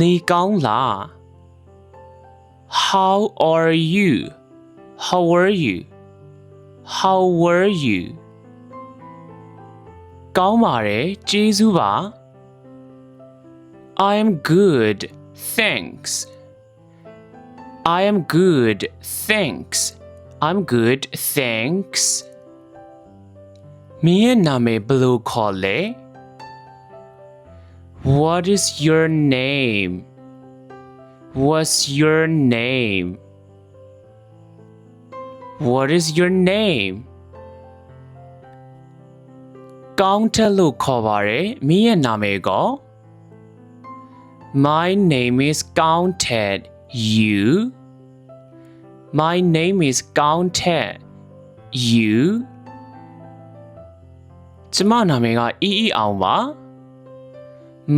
နေကောင်းလား How are you How are you How were you ကောင်းပါတယ်ကျေးဇူးပါ I am good thanks I am good thanks I'm good thanks မင်းရဲ့နာမည်ဘယ်လိုခေါ်လဲ What is your name What's your name What is your name ကောင်းတက်လို့ခေါ်ပါတယ်မင်းရဲ့နာမည်ကော My name is Counted you My name is Counted you ကျမနာမည်ကအီအီအောင်ပါ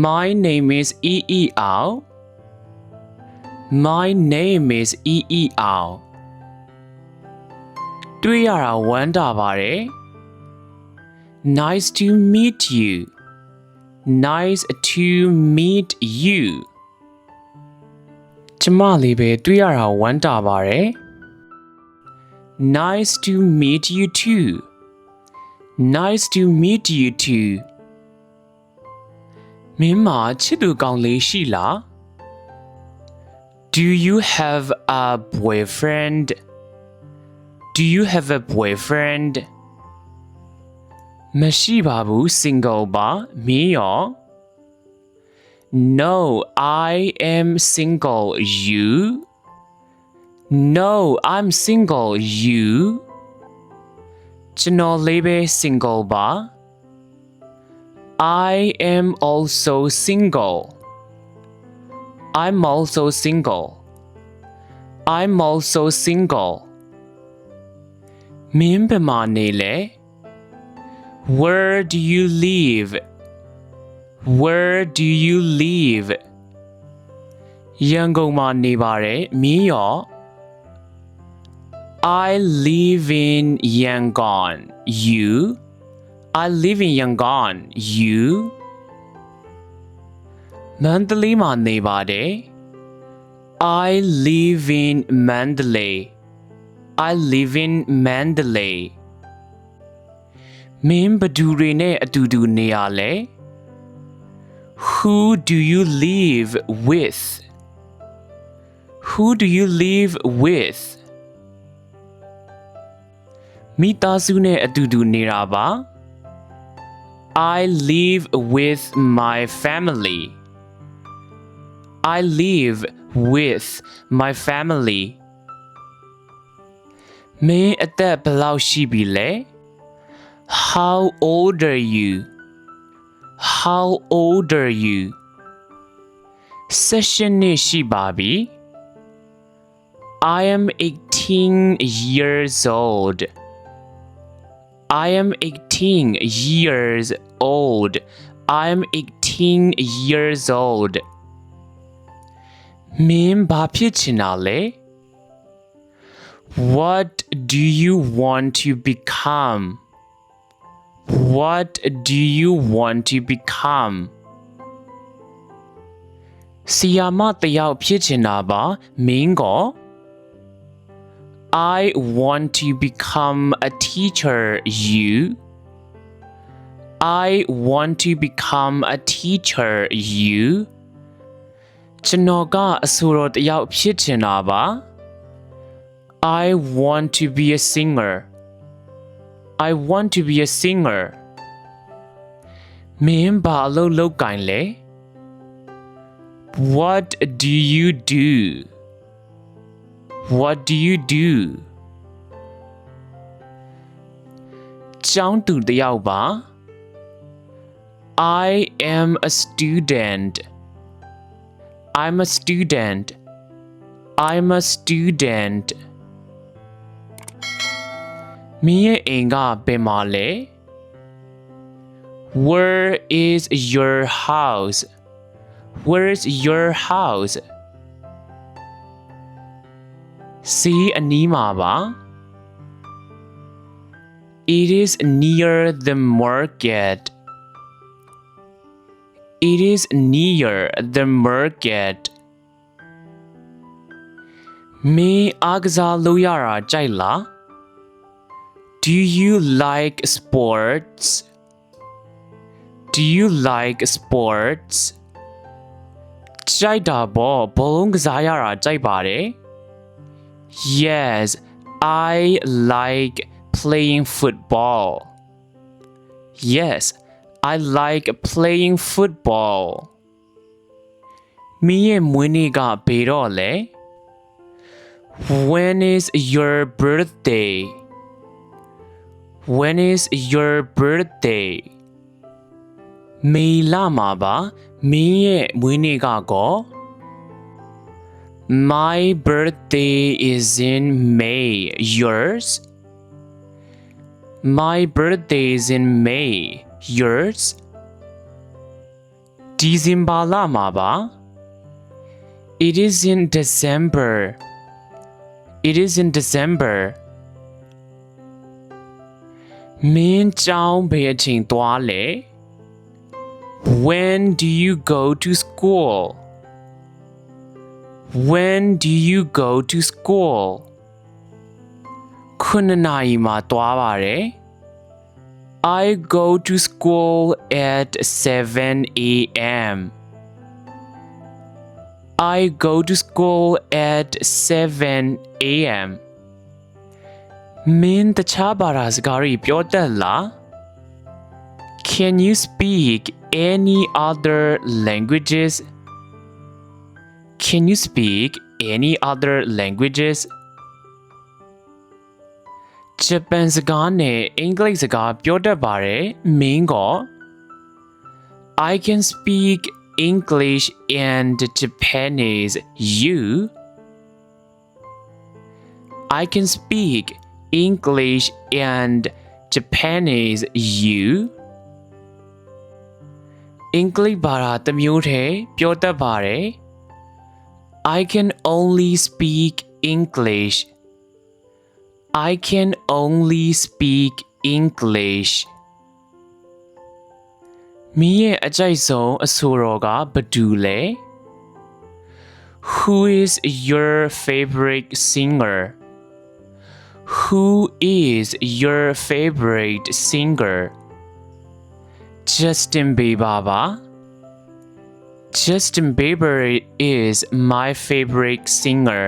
My name is အီအီအောင် My name is အီအီအောင်တွေ့ရတာဝမ်းတာပါတယ် Nice to meet you Nice to meet you ကျမလေးပဲတွေ့ရတာဝမ်းတာပါတယ် Nice to meet you too Nice to meet you too မင်းမချစ်သူကောင်းလေးရှိလား Do you have a boyfriend Do you have a boyfriend မရှိပါဘူး single ပါမင်းရော No I am single you No I'm single you ကျွန်တော်လေးပဲ single ပါ I am also single I'm also single I'm also single မင်းဘယ်မှာနေလဲ Where do you live Where do you live ရန်ကုန်မှာနေပါတယ်မင်းရော I live in Yangon you I live in Yangon you မန္တလေးမှာနေပါတယ် I live in Mandalay I live in Mandalay မင်းဘယ်သူတွေနဲ့အတူတူနေရလဲ Who do you live with Who do you live with မိသားစုနဲ့အတူတူနေတာပါ I live with my family I live with my family မင်းအသက်ဘယ်လောက်ရှိပြီလဲ How old are you How old are you 16နှစ်ရှိပါပြီ I am 18 years old I am 18 years old I am 18 years old မင်းဘာဖြစ်ချင်တာလဲ What do you want to become What do you want to become ဆီယာမတယောက်ဖြစ်ချင်တာပါမင်းကော I want to become a teacher you I want to become a teacher you ကျွန်တော်ကအဆိုတော်တယောက်ဖြစ်ချင်တာပါ I want to be a singer I want to be a singer မင်းဘာအလုပ်လုပ်ကင်လဲ What do you do What do you do ကျောင်းသူတယောက်ပါ I am a student I'm a student I'm a student မင်းရဲ့အိမ်ကဘယ်မှာလဲ Where is your house Where is your house စီအနီးမှာပါ It is near the market It is near the market. မင်းအားကစားလို့ရတာကြိုက်လား Do you like sports? Do you like sports? ကြိုက်တာပေါ့ဘောလုံးကစားရတာကြိုက်ပါတယ် Yes, I like playing football. Yes, I like playing football. မင်းရဲ့မွေးနေ့ကဘယ်တော့လဲ When is your birthday? When is your birthday? မေလမှာပါမင်းရဲ့မွေးနေ့ကကော My birthday is in May. Yours? My birthday is in May. Yours? December လမှာပါ It is in December. It is in December. မင်းကြောင်းဘယ်အချိန်သွားလဲ When do you go to school? When do you go to school? ခုနှစ်နာရီမှာသွားပါတယ် I go to school at 7 a.m. I go to school at 7 a.m. မင်းတခြားဘာသာစကားတွေပြောတတ်လား Can you speak any other languages? Can you speak any other languages? ဂျပန်စကားနဲ့အင်္ဂလိပ်စကားပြောတတ်ပါတယ်မင်းကော I can speak English and Japanese you I can speak English and Japanese you အင်္ဂလိပ်ဘာသာတစ်မျိုးတည်းပြောတတ်ပါတယ် I can only speak English I can only speak English မင်းရဲ့အကြိုက်ဆုံးအဆိုတော်ကဘာတူလဲ Who is your favorite singer Who is your favorite singer Justin Bieber ပါ Justin Bieber is my favorite singer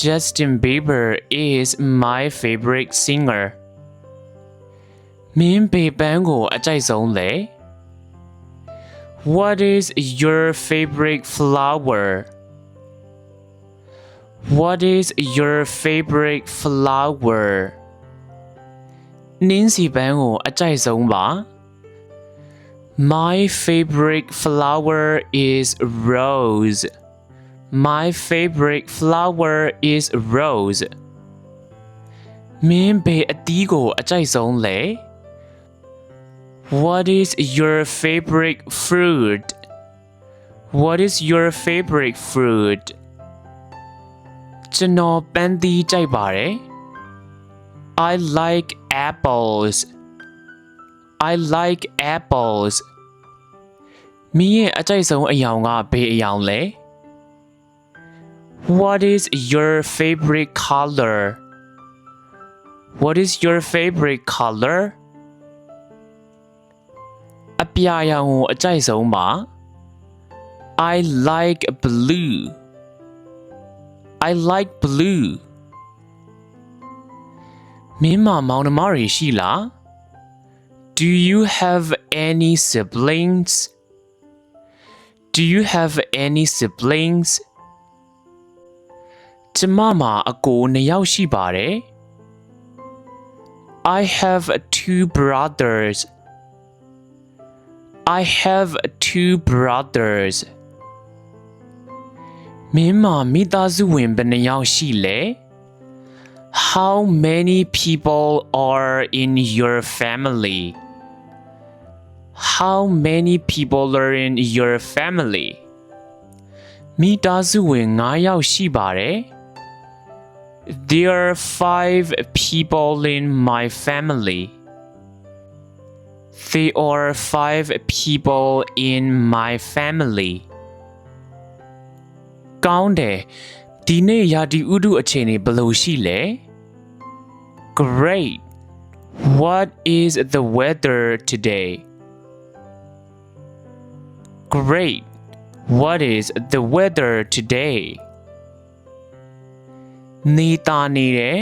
Justin Bieber is my favorite singer မင်းဘေပန်းကိုအကြိုက်ဆုံးလဲ What is your favorite flower What is your favorite flower နင်းစီပန်းကိုအကြိုက်ဆုံးပါ My favorite flower is rose My favorite flower is rose မင်းဘေအတီးကိုအကြိုက်ဆုံးလဲ What is your favorite fruit What is your favorite fruit ကျွန်တော်ပန်းသီးကြိုက်ပါတယ် I like apples I like apples မင်းရဲ့အကြိုက်ဆုံးအယောင်ကဘယ်အယောင်လဲ What is your favorite color What is your favorite color အပြာရောင်ကိုအကြိုက်ဆုံးပါ I like blue I like blue မင်းမမောင်နှမတွေရှိလား Do you have any siblings Do you have any siblings ကျမမှာအကိုနှစ်ယောက်ရှိပါတယ် I have two brothers I have two brothers မင်းမမိသားစုဝင်ဘယ်နှယောက်ရှိလဲ How many people are in your family? How many people are in your family? မိသားစုဝင်9ယောက်ရှိပါတယ် There are 5 people in my family. There are five people in my family. ကောင်းတယ်ဒီနေ့ရာဒီဥတုအခြေအနေဘယ်လိုရှိလဲ Great What is the weather today Great What is the weather today နေတာနေတယ်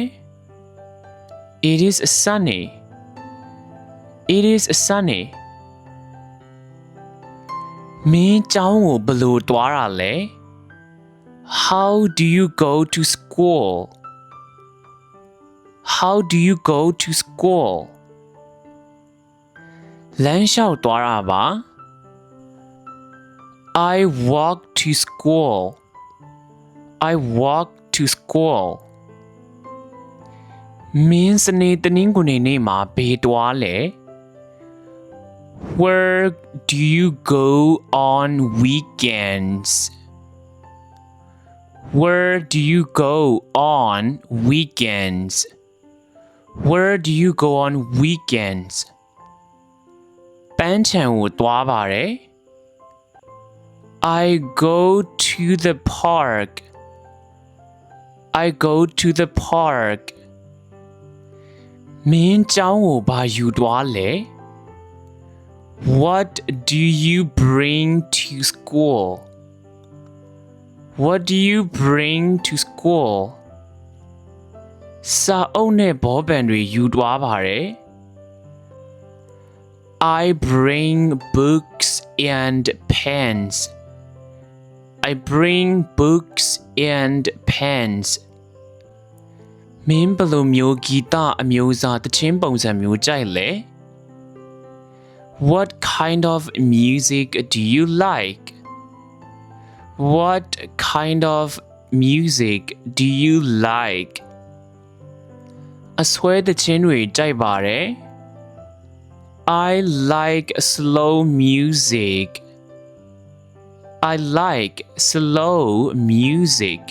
It is sunny It is sunny မင်းကျောင်းကိုဘယ်လိုတွားတာလဲ How do you go to school? How do you go to school? လမ်းလျှောက်သွားတာပါ I walk to school. I walk to school. မင်းစနေတနင်္ဂနွေနေ့မှာဘေးတွားလဲ Where do you go on weekends? Where do you go on weekends? Where do you go on weekends? ပန်းချံကိုတွားပါတယ် I go to the park. I go to the park. မင်းကျောင်းကိုဘာယူသွားလဲ What do you bring to school? What do you bring to school? စာအုပ်နဲ့ဘောပန်တွေယူသွားပါတယ် I bring books and pens. I bring books and pens. မင်းဘယ်လိုမျိုးဂီတအမျိုးအစားတခြင်းပုံစံမျိုးကြိုက်လဲ What kind of music do you like? What kind of music do you like? အစွဲတခြင်းတွေကြိုက်ပါတယ် I like slow music. I like slow music.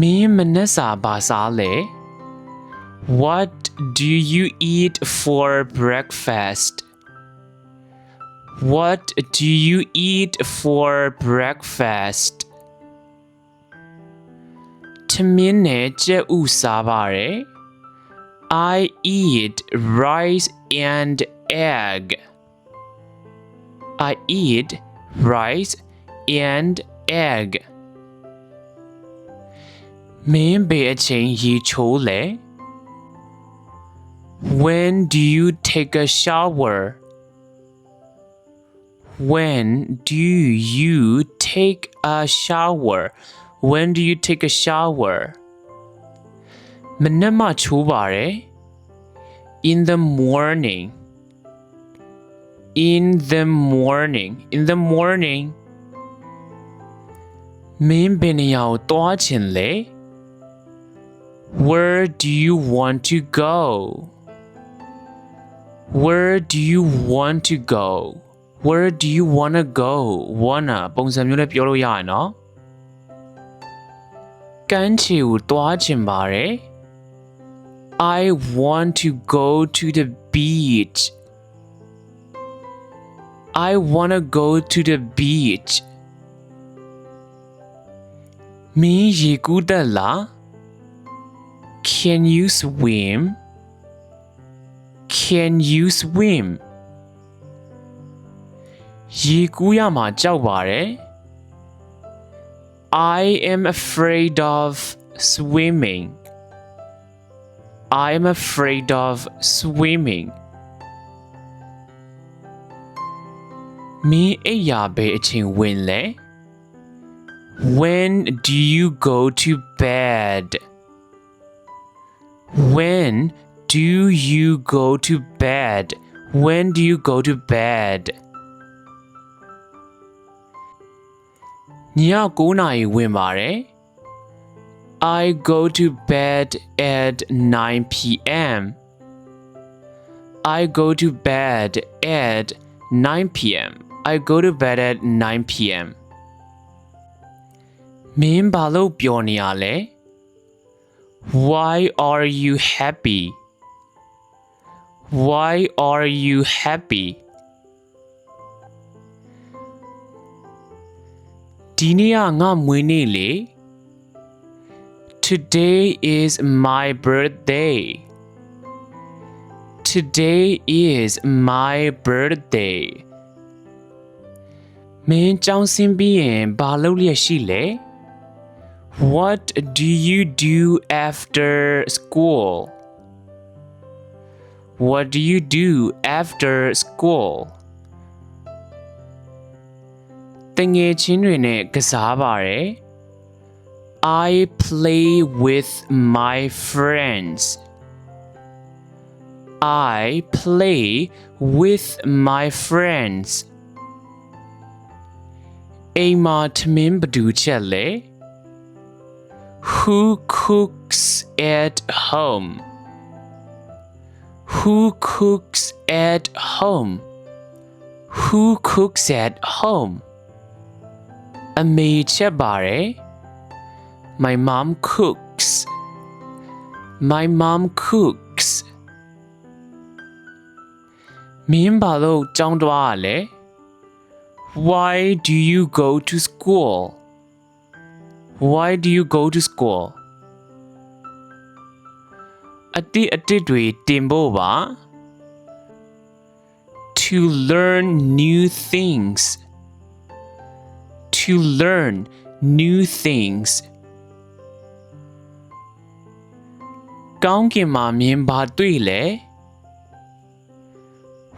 မင်းမနှက်စာဘာစားလဲ What do you eat for breakfast? What do you eat for breakfast? ထမင်းနဲ့ကြက်ဥစားပါတယ် I eat rice and egg. I eat rice and egg. မင်းဘယ်အချိန်ရေချိုးလဲ When do you take a shower? When do you take a shower? When do you take a shower? မနက်မှချိုးပါတယ် In the morning. In the morning. In the morning. မင်းဘယ်နေရာကိုသွားချင်လဲ Where do you want to go? Where do you want to go? Where do you want to go? wanna ပုံစံမျိုးနဲ့ပြောလို့ရရနော်ကမ်းခြေကိုသွားချင်ပါတယ် I want to go to the beach. I want to go to the beach. မင်းရေကူးတတ်လား Can you swim? Can you swim? ရေကူးရမှာကြောက်ပါတယ် I am afraid of swimming. I am afraid of swimming. မင်းအိပ်ရာဘယ်အချိန်ဝင်လဲ When do you go to bed? When do you go to bed? When do you go to bed? ည9နာရီဝင်ပါတယ် I go to bed at 9 p.m. I go to bed at 9 p.m. I go to bed at 9 p.m. မင်းဘာလို့ပျော်နေရလဲ Why are you happy? Why are you happy? ဒီနေ့ကငါမွေးနေ့လေ Today is my birthday. Today is my birthday. မင်းကျောင်းဆင်းပြီးရင်ဘာလုပ်လျက်ရှိလဲ What do you do after school? What do you do after school? တငယ်ချင်းတွေနဲ့ကစားပါတယ် I play with my friends. I play with my friends. အိမ်မှာထမင်းဘယ်သူချက်လဲ Who cooks at home? Who cooks at home? Who cooks at home? အမေချက်ပါတယ် My mom cooks. My mom cooks. မင်းဘာလို့ကြောင်းသွားရလဲ Why do you go to school? Why do you go to school? အတိအတစ်တွေတင်ဖို့ပါ To learn new things. To learn new things. ကောင်းကင်မှာမြင်ဘာတွေ့လဲ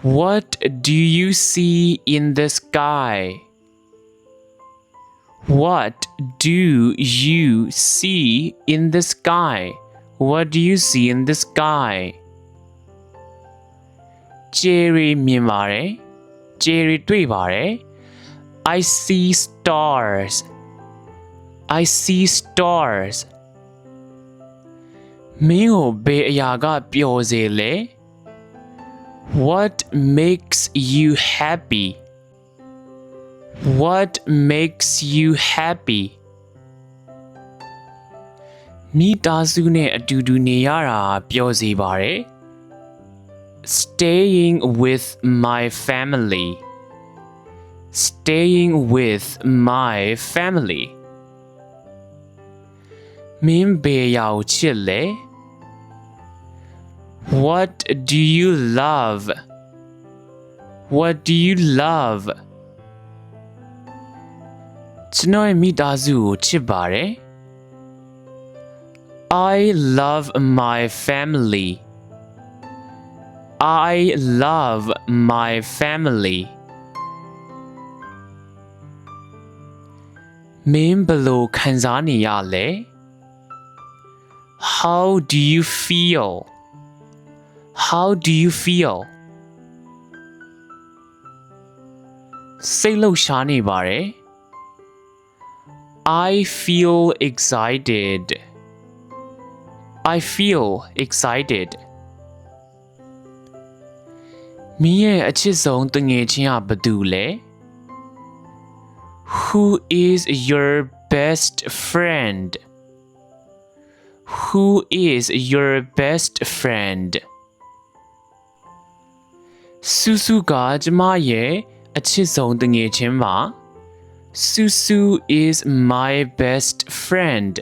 What do you see in the sky? What do you see in the sky? What do you see in the sky? Jerry မြင်ပါတယ် Jerry တွေ့ပါတယ် I see stars. I see stars. မင်းကိုဘယ်အရာကပျော်စေလဲ What makes you happy? What makes you happy? မိသားစုနဲ့အတူတူနေရတာပျော်စေပါတယ် Staying with my family. Staying with my family. မင်းဘယ်ရာကိုချစ်လဲ What do you love? What do you love? ကျွန်တော်ရဲ့မိသားစုကိုချစ်ပါတယ် I love my family. I love my family. မင်းဘယ်လိုခံစားနေရလဲ How do you feel? How do you feel? စိတ်လှုပ်ရှားနေပါတယ် I feel excited. I feel excited. မင်းရဲ့အချစ်ဆုံးတငယ်ချင်းကဘယ်သူလဲ Who is your best friend? Who is your best friend? ဆူဆူကကျမရဲ့အချစ်ဆုံးတငယ်ချင်းပါ Susu is my best friend.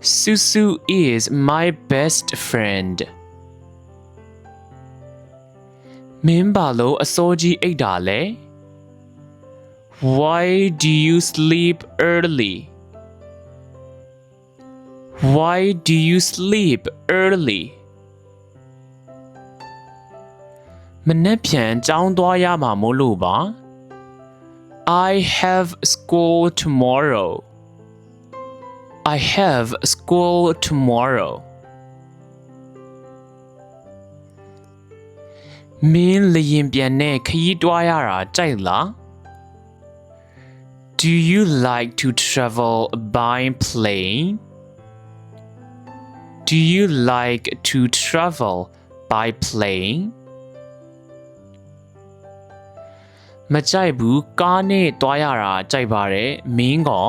Susu is my best friend. မင်းဘာလို့အစောကြီးအိတ်တာလဲ Why do you sleep early? Why do you sleep early? မနေ့ပြန်ကျောင်းသွားရမှာမို့လို့ပါ I have school tomorrow. I have school tomorrow. မင်းလျင်ပြန်နဲ့ခရီးတွားရတာကြိုက်လား Do you like to travel by plane? Do you like to travel by plane? မကြိုက်ဘူးကားနဲ့တွားရတာကြိုက်ပါတယ်မင်းကော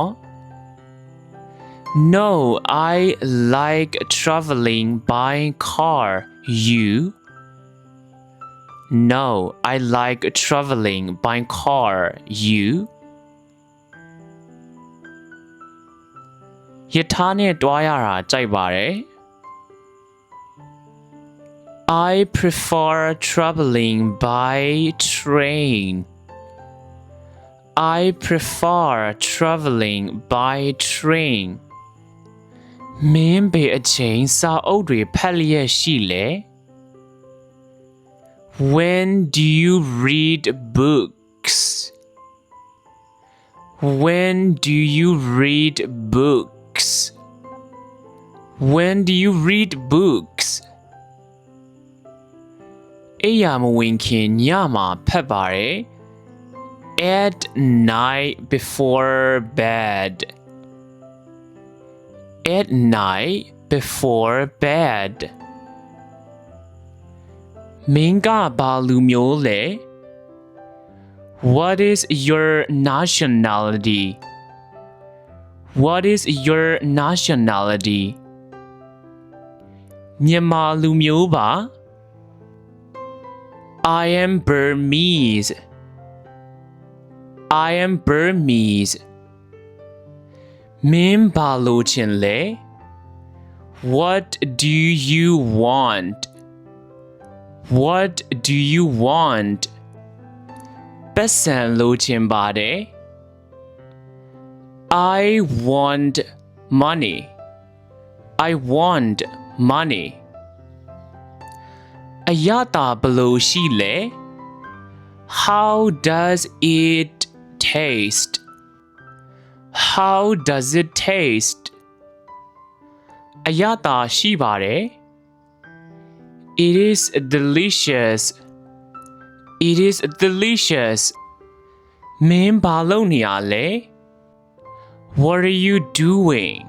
No, I like traveling by car. You? No, I like traveling by car. You? ယထာနဲ့တွားရတာကြိုက်ပါတယ် I prefer traveling by train. I prefer traveling by train. မင်းဘယ်အချိန်စာအုပ်တွေဖတ်လျက်ရှိလဲ When do you read books? When do you read books? When do you read books? အိယာမဝင်ခင်ညမှာဖတ်ပါတယ် At night before bed. At night before bed. မင်းကဘာလူမျိုးလဲ What is your nationality? What is your nationality? မြန်မာလူမျိုးပါ I am Burmese. I am Burmese. မင်းဘာလို့ချင်လဲ What do you want? What do you want? ပတ်စံလို့ချင်ပါတယ် I want money. I want money. အရတာဘယ်လိုရှိလဲ How does it taste? How does it taste? အရတာရှိပါတယ် It is delicious. It is delicious. မင်းဘာလုပ်နေရလဲ What are you doing?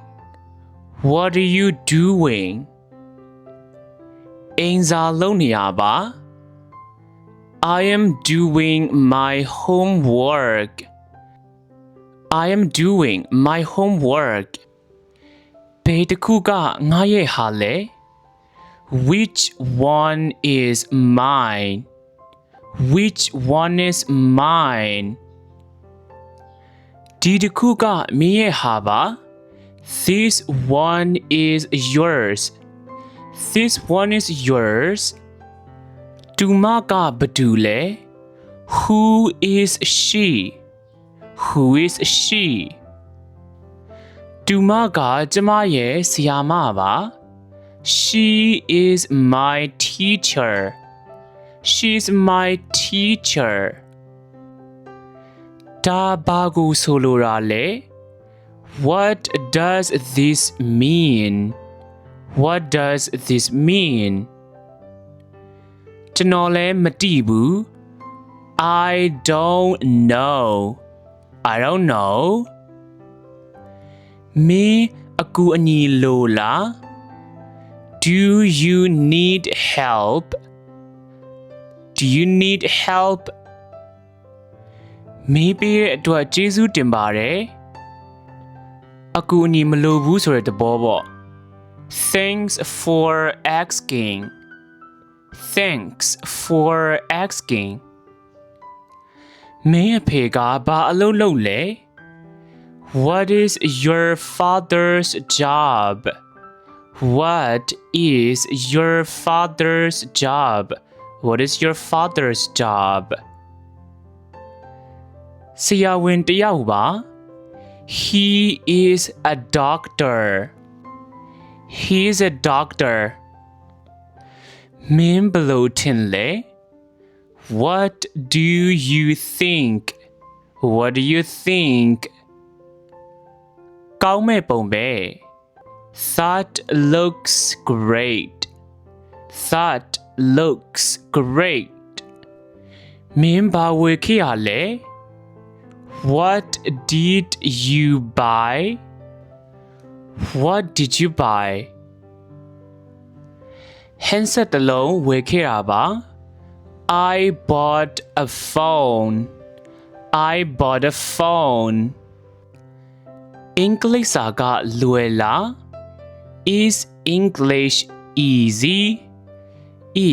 What are you doing? အိမ်စာလုပ်နေရပါ I am doing my homework. I am doing my homework. ဘယ်တစ်ခုကငါရဲ့ဟာလဲ Which one is mine? Which one is mine? ဒီတစ်ခုကမင်းရဲ့ဟာပါ This one is yours. This one is yours. တူမကဘသူလဲ Who is she? Who is she? တူမကကျမရဲ့ဆရာမပါ She is my teacher. She's my teacher. ဒါဘာကိုဆိုလိုတာလဲ What does this mean? What does this mean? ကျွန်တော်လည်းမသိဘူး I don't know. I don't know. မင်းအကူအညီလိုလား Do you need help? Do you need help? မေးပေးတဲ့အတွက်ကျေးဇူးတင်ပါတယ်အကူအညီမလိုဘူးဆိုတဲ့သဘောပေါ့ Thanks for asking Thanks for asking မင်းအဖေကဘာအလုပ်လုပ်လဲ What is your father's job? What is your father's job? What is your father's job? ဆရာဝန်တယောက်ပါ He is a doctor. He is a doctor. မင်းဘယ်လိုထင်လဲ What do you think? What do you think? ကောင်းမဲ့ပုံပဲ That looks great. That looks great. မင်းဘာဝယ်ခဲ့ရလဲ What did you buy? What did you buy? handset တစ်လုံးဝယ်ခဲ့တာပါ I bought a phone. I bought a phone. အင်္ဂလိပ်စာကလွယ်လား Is English easy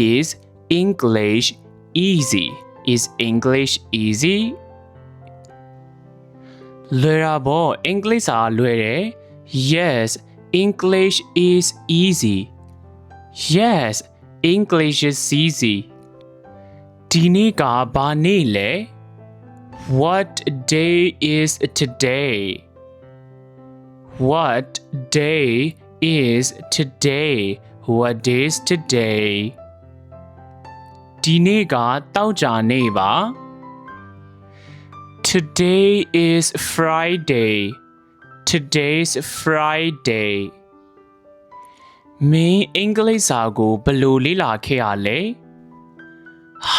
Is English easy Is English easy လွယ်တာပေါ့အင်္ဂလိပ်စာလွယ်တယ် Yes English is easy Yes English is easy ဒီနေ့ကဘာနေ့လဲ What day is today What day is today What day is today ဒီနေ့ကတောက်ကြနေ့ပါ Today is Friday Today's Friday မင်းအင်္ဂလိပ်စာကိုဘယ်လိုလေ့လာခဲ့ရလဲ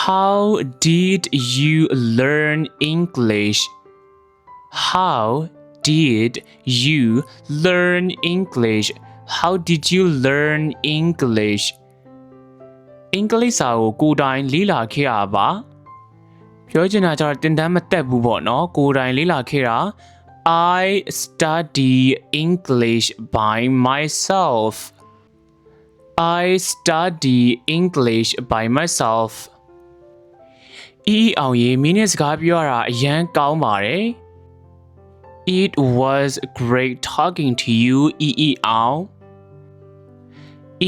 How did you learn English? How did you learn English? How did you learn English? အင်္ဂလိပ်စာကိုကိုယ်တိုင်လေ့လာခဲ့ရပါပြောချင်တာကျတော့တင်တန်းမတက်ဘူးပေါ့နော်ကိုယ်တိုင်လေ့လာခဲ့တာ I study English by myself I study English by myself အီအောင်ရေးမင်းနဲ့စကားပြောရတာအရန်ကောင်းပါတယ် It was great talking to you အီအီအောင်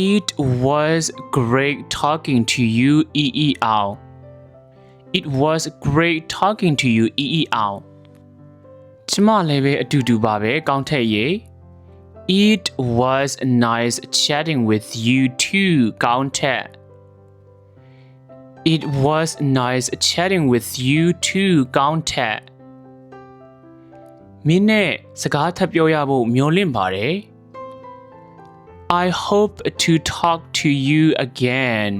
It was great talking to you အီအီအောင် It was great talking to you အီအီအောင်ကျမလည်းပဲအတူတူပါပဲကောင်းထက်ရေ It was nice chatting with you too ကောင်းထက် It was nice chatting with you too ကောင်းထက်မင်းနဲ့စကားထပ်ပြောရဖို့မျှော်လင့်ပါတယ် I hope to talk to you again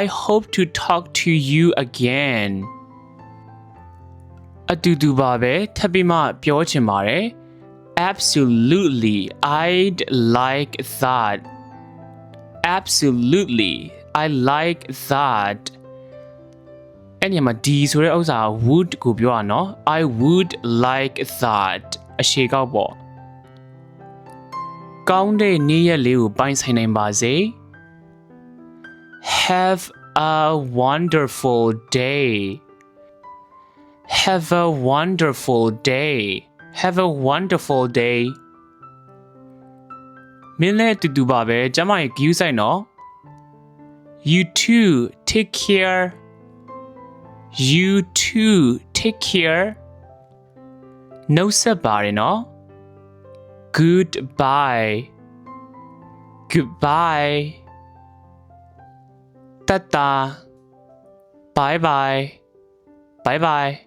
I hope to talk to you again အတူတူပါပဲထပ်ပြီးမှပြောချင်ပါတယ် Absolutely I'd like that Absolutely I like that အဲ့ဒီမှာ D ဆိုတဲ့ဥစ္စာ would ကိုပြောရနော် I would like that အရှိကောက်ပေါ့ကောင်းတဲ့နေ့ရက်လေးကိုပိုင်ဆိုင်နိုင်ပါစေ Have a wonderful day Have a wonderful day Have a wonderful day မင်းလည်းအတူတူပါပဲကျမရဲ့ view ဆိုင်နော် You too, take care. You too, take care. No sabari no. Goodbye. Goodbye. Tata. Bye bye. Bye bye.